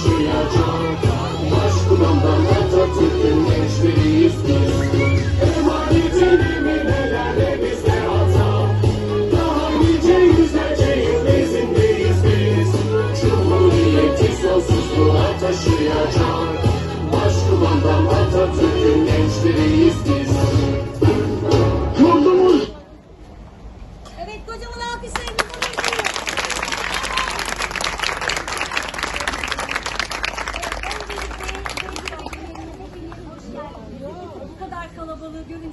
taşıyacak Başkumandan Atatürk'ün gençleriyiz biz Emanetin eminelerle bizde hata Daha nice yüzlerce yıl izindeyiz biz Cumhuriyeti sonsuzluğa taşıyacak Başkumandan Atatürk'ün gençleriyiz biz Yurdumuz Evet kocaman alkışlarımızı.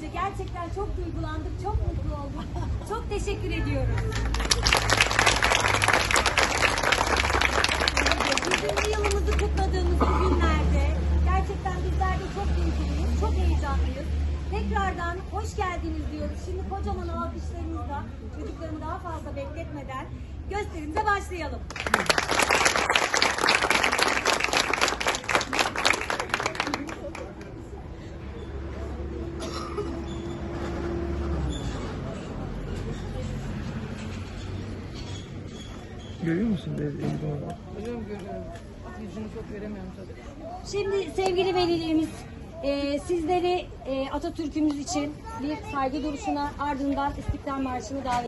Görünce gerçekten çok duygulandık, çok mutlu olduk. Çok teşekkür ediyoruz. Yüzüncü yılımızı kutladığımız günlerde gerçekten bizler de çok duyguluyuz, çok heyecanlıyız. Tekrardan hoş geldiniz diyoruz. Şimdi kocaman alkışlarınızla çocuklarımı daha fazla bekletmeden gösterimize başlayalım. Görüyor musun? Görüyorum görüyorum. Yüzünü çok veremiyorum tabii. Şimdi sevgili velilerimiz e, sizleri e, Atatürk'ümüz için bir saygı duruşuna ardından İstiklal Marşı'nı davet